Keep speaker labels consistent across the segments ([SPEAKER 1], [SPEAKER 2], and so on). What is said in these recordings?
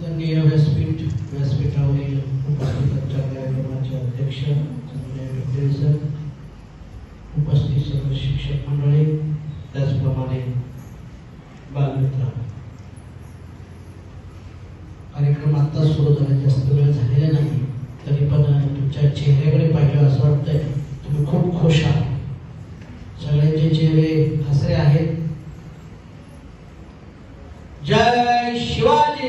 [SPEAKER 1] आदरणीय व्यासपीठ व्यासपीठावरील उपस्थितांच्या कार्यक्रमाचे अध्यक्ष संजय पटेल सर उपस्थित सर्व शिक्षक मंडळी त्याचप्रमाणे बालमित्र कार्यक्रम आत्ताच सुरू झाला जास्त वेळ झालेला नाही तरी पण तुमच्या चेहऱ्याकडे पाहिलं असं वाटतंय तुम्ही खूप खुश आहात सगळ्यांचे चेहरे हसरे आहेत जय शिवाजी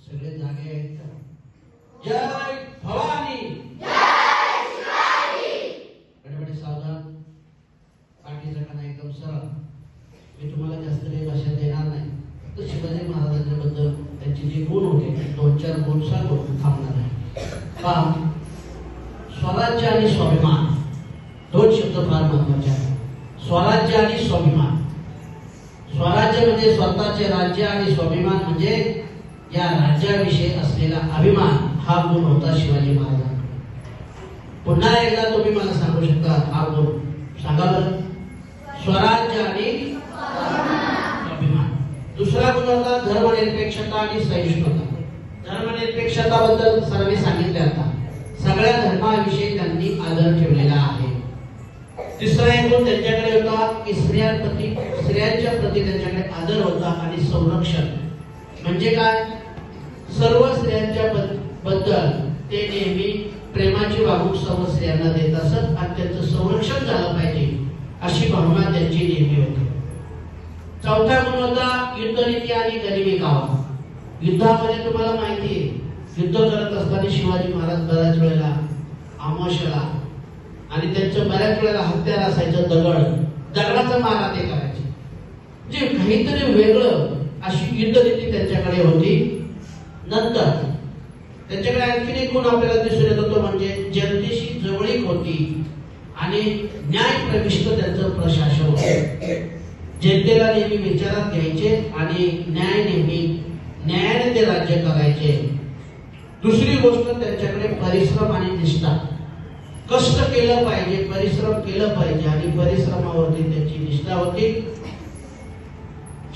[SPEAKER 1] सगळे जागे आहेत का? जय भवानी गडबडी सावधान पाठीचा मी तुम्हाला जास्त काही भाषा देणार नाही. तर शिवाजी महाराजांच्याबद्दल त्यांचे जे गुण होते दोन चार गुण सांगून थांबणार आहे. पहा स्वराज्य आणि स्वाभिमान दोन शब्द फार महत्त्वाचे आहेत. स्वराज्य आणि स्वाभिमान. स्वराज्य म्हणजे स्वतःचे राज्य आणि स्वाभिमान म्हणजे या राज्याविषयी असलेला अभिमान हा गुण होता शिवाजी महाराजांकडे. पुन्हा एकदा तुम्ही मला सांगू शकता हा गुण. सांगा बरं. स्वराज्य आणि दुसरा गुण होता धर्मनिरपेक्षता आणि सहिष्णुता. धर्मनिरपेक्षताबद्दल सर्व सांगितले आता. सगळ्या धर्माविषयी त्यांनी आदर ठेवलेला आहे. तिसरा एक गुण त्यांच्याकडे होता की स्त्रियांप्रती स्त्रियांच्या प्रती त्यांच्याकडे आदर होता आणि संरक्षण. म्हणजे काय? सर्व स्त्रियांच्या बद्दल ते नेहमी प्रेमाची वागणूक सर्व स्त्रियांना देत असत आणि त्यांचं संरक्षण झालं पाहिजे. अशी भावना त्यांची नेहमी होती. चौथा गुण होता युद्धनीती आणि गरिबी गावा युद्धामध्ये तुम्हाला माहिती आहे युद्ध करत असताना शिवाजी महाराज बऱ्याच वेळेला आमोशाला आणि त्यांचं बऱ्याच वेळेला हत्यार असायचं दगड दगडाचा मारा ते करायचे. जे काहीतरी वेगळं अशी युद्धनीती त्यांच्याकडे होती. नंतर त्यांच्याकडे आणखीन एक गुण आपल्याला दिसून येतो तो म्हणजे जनतेशी जवळीक होती. आणि न्याय प्रविष्ट त्यांचं प्रशासन होतं. जनतेला नेहमी विचारात घ्यायचे आणि न्याय नेहमी न्यायाने ते राज्य करायचे. दुसरी गोष्ट त्यांच्याकडे परिश्रम आणि निष्ठा. कष्ट केलं पाहिजे परिश्रम केलं पाहिजे आणि परिश्रमावरती त्यांची निष्ठा होती.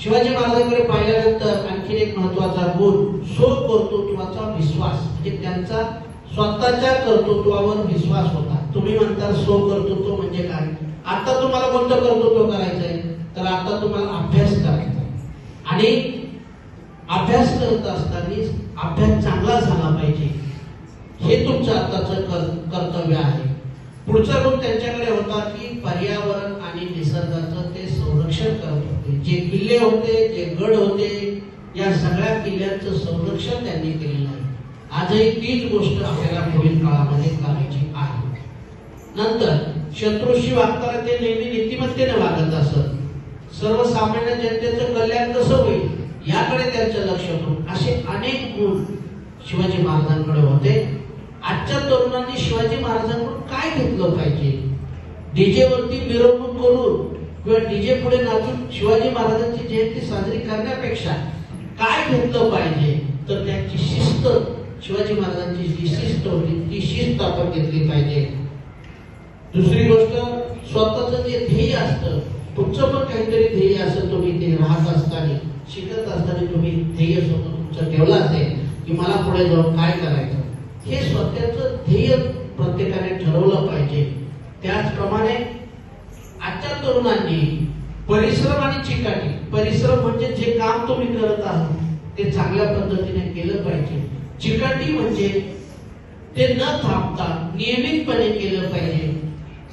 [SPEAKER 1] शिवाजी महाराजांकडे पाहिल्यानंतर आणखी एक महत्त्वाचा गुण स्व कर्तृत्वाचा विश्वास. म्हणजे त्यांचा स्वतःच्या कर्तृत्वावर विश्वास होता. तुम्ही म्हणता स्व कर्तृत्व म्हणजे काय? आता तुम्हाला कोणतं कर्तृत्व आहे तर आता तुम्हाला अभ्यास करायचा आहे. आणि अभ्यास करत असताना अभ्यास चांगला झाला पाहिजे. हे तुमचं आताचं कर्तव्य आहे. पुढचा गुण त्यांच्याकडे होता की पर्यावरण आणि निसर्गाचं ते संरक्षण करत होते. जे किल्ले होते जे गड होते या सगळ्या किल्ल्यांचं संरक्षण त्यांनी केलेलं आहे. आजही तीच गोष्ट आपल्याला पुढील काळामध्ये करायची आहे. नंतर शत्रूशी वागताना ते नेहमी नीतिमत्तेने वागत असत. सर्वसामान्य जनतेचं कल्याण कसं होईल याकडे त्यांचं लक्ष होतं असे अनेक गुण शिवाजी महाराजांकडे होते. आजच्या तरुणांनी शिवाजी महाराजांकडून काय घेतलं पाहिजे? डीजे वरती मिरवणूक करून किंवा डीजे पुढे नाचून शिवाजी महाराजांची जयंती साजरी करण्यापेक्षा काय घेतलं पाहिजे? तर त्यांची शिस्त शिवाजी महाराजांची जी शिस्त होती ती शिस्त आपण घेतली पाहिजे. दुसरी गोष्ट स्वतःच जे ध्येय असतं तुमचं पण काहीतरी ध्येय असं तुम्ही ते राहत असताना शिकत असताना तुम्ही ध्येय स्वतः तुमचं ठेवलं असेल की मला पुढे जाऊन काय करायचं? हे स्वतःचं ध्येय प्रत्येकाने ठरवलं पाहिजे. त्याचप्रमाणे आजच्या तरुणांनी परिश्रम आणि चिकाटी परिश्रम म्हणजे जे काम तुम्ही करत आहात ते चांगल्या पद्धतीने केलं पाहिजे. चिकाटी म्हणजे ते न थांबता नियमितपणे केलं पाहिजे.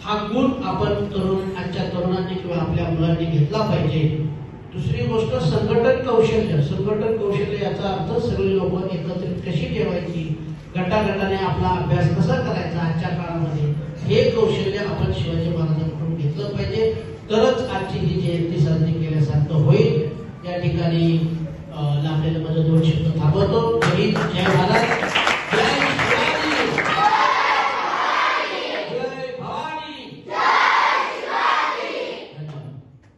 [SPEAKER 1] हा गुण आपण तरुण आजच्या तरुणांनी किंवा आपल्या मुलांनी घेतला पाहिजे. दुसरी गोष्ट संघटन कौशल्य. संघटन कौशल्य याचा अर्थ सगळी लोक एकत्रित कशी ठेवायची? गटागटाने आपला अभ्यास कसा करायचा आजच्या काळामध्ये? हे कौशल्य आपण शिवाजी महाराजांकडून घेतलं पाहिजे. तरच आजची ही जयंती साजरी केल्यासारखं होईल. या ठिकाणी